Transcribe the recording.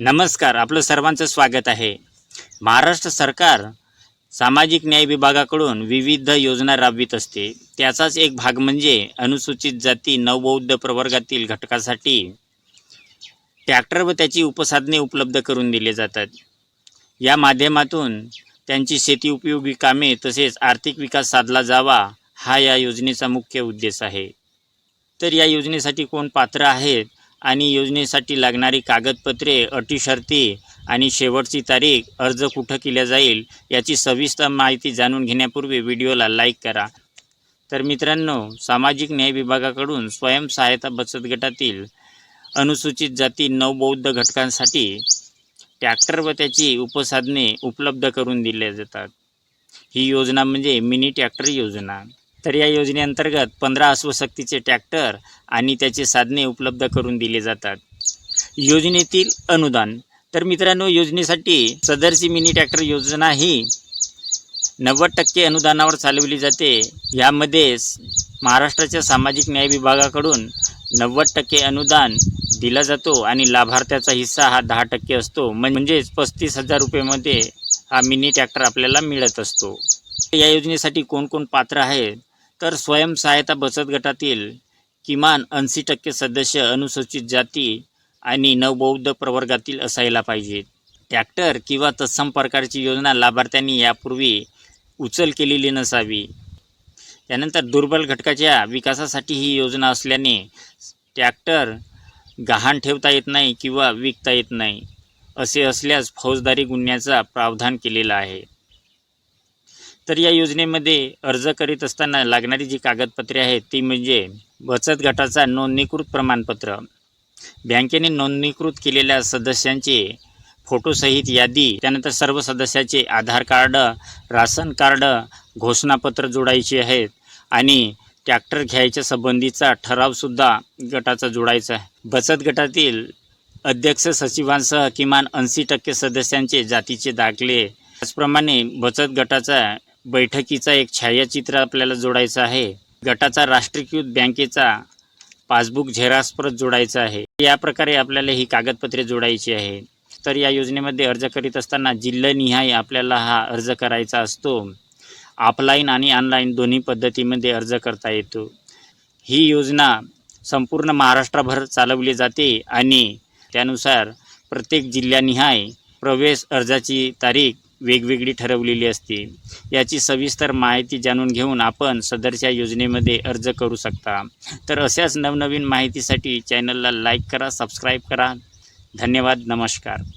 नमस्कार आपलं सर्वांचं स्वागत आहे. महाराष्ट्र सरकार सामाजिक न्याय विभागाकडून विविध योजना राबवित असते. त्याचाच एक भाग म्हणजे अनुसूचित जाती नवबौद्ध प्रवर्गातील घटकासाठी ट्रॅक्टर व त्याची उपसाधने उपलब्ध करून दिले जातात. या माध्यमातून त्यांची शेती उपयोगी कामे तसेच आर्थिक विकास साधला जावा हा या योजनेचा मुख्य उद्देश आहे. तर या योजनेसाठी कोण पात्र आहेत? आणि योजनेसाठी लागणारी कागदपत्रे अटी शर्ती आणि शेवटची तारीख अर्ज कुठं केल्या जाईल याची सविस्तर माहिती जाणून घेण्यापूर्वी व्हिडिओला लाईक करा. तर मित्रांनो सामाजिक न्याय विभागाकडून स्वयंसहायता बचत गटातील अनुसूचित जाती नवबौद्ध घटकांसाठी ट्रॅक्टर व त्याची उपसाधने उपलब्ध करून दिल्या जातात. ही योजना म्हणजे मिनी ट्रॅक्टर योजना. तर या योजनेअंतर्गत पंधरा अश्वशक्तीचे ट्रॅक्टर आणि त्याचे साधने उपलब्ध करून दिले जातात. योजनेतील अनुदान. तर मित्रांनो योजनेसाठी सदरची मिनी ट्रॅक्टर योजना ही नव्वद टक्के अनुदानावर चालवली जाते. यामध्ये महाराष्ट्राच्या सामाजिक न्याय विभागाकडून नव्वद टक्के अनुदान दिला जातो आणि लाभार्थ्याचा हिस्सा हा दहा टक्के असतो. म्हणजेच पस्तीस हजार रुपयेमध्ये हा मिनी ट्रॅक्टर आपल्याला मिळत असतो. या योजनेसाठी कोण कोण पात्र आहेत? तर स्वयंसहायता बचत गटातील किमान ऐंशी टक्के सदस्य अनुसूचित जाती आणि नवबौद्ध प्रवर्गातील असायला पाहिजेत. ट्रॅक्टर किंवा तत्सम प्रकारची योजना लाभार्थ्यांनी यापूर्वी उचल केलेली नसावी. त्यानंतर दुर्बल घटकाच्या विकासासाठी ही योजना असल्याने ट्रॅक्टर गहाण ठेवता येत नाही किंवा विकता येत नाही असे असल्यास फौजदारी गुन्ह्याचा प्रावधान केलेला आहे. तर या योजनेमध्ये अर्ज करीत असताना लागणारी जी कागदपत्रे आहेत ती म्हणजे बचत गटाचा नोंदणीकृत प्रमाणपत्र बँकेने नोंदणीकृत केलेल्या सदस्यांचे फोटोसहित यादी त्यानंतर सर्व सदस्याचे आधार कार्ड राशन कार्ड घोषणापत्र जोडायचे आहेत आणि ट्रॅक्टर घ्यायच्या संबंधीचा ठरावसुद्धा गटाचा जोडायचा आहे. बचत गटातील अध्यक्ष सचिवांसह किमान ऐंशी टक्के सदस्यांचे जातीचे दाखले. त्याचप्रमाणे बचत गटाचा बैठकीचा एक छायाचित्र आपल्याला जोडायचं आहे. गटाचा राष्ट्रीयकृत बँकेचा पासबुक झेरॉक्स परत जोडायचा आहे. या प्रकारे आपल्याला ही कागदपत्रे जोडायची आहे. तर या योजनेमध्ये अर्ज करीत असताना जिल्हानिहाय आपल्याला हा अर्ज करायचा असतो. ऑफलाईन आणि ऑनलाईन दोन्ही पद्धतीमध्ये अर्ज करता येतो. ही योजना संपूर्ण महाराष्ट्रभर चालवली जाते आणि त्यानुसार प्रत्येक जिल्ह्यानिहाय प्रवेश अर्जाची तारीख वेगवेगळी ठरवलेली असते याची सविस्तर माहिती जाणून घेऊन आपण सदरच्या योजनेमध्ये अर्ज करू शकता. तर अशाच नवनवीन माहितीसाठी चॅनलला लाईक करा सबस्क्राईब करा. धन्यवाद नमस्कार.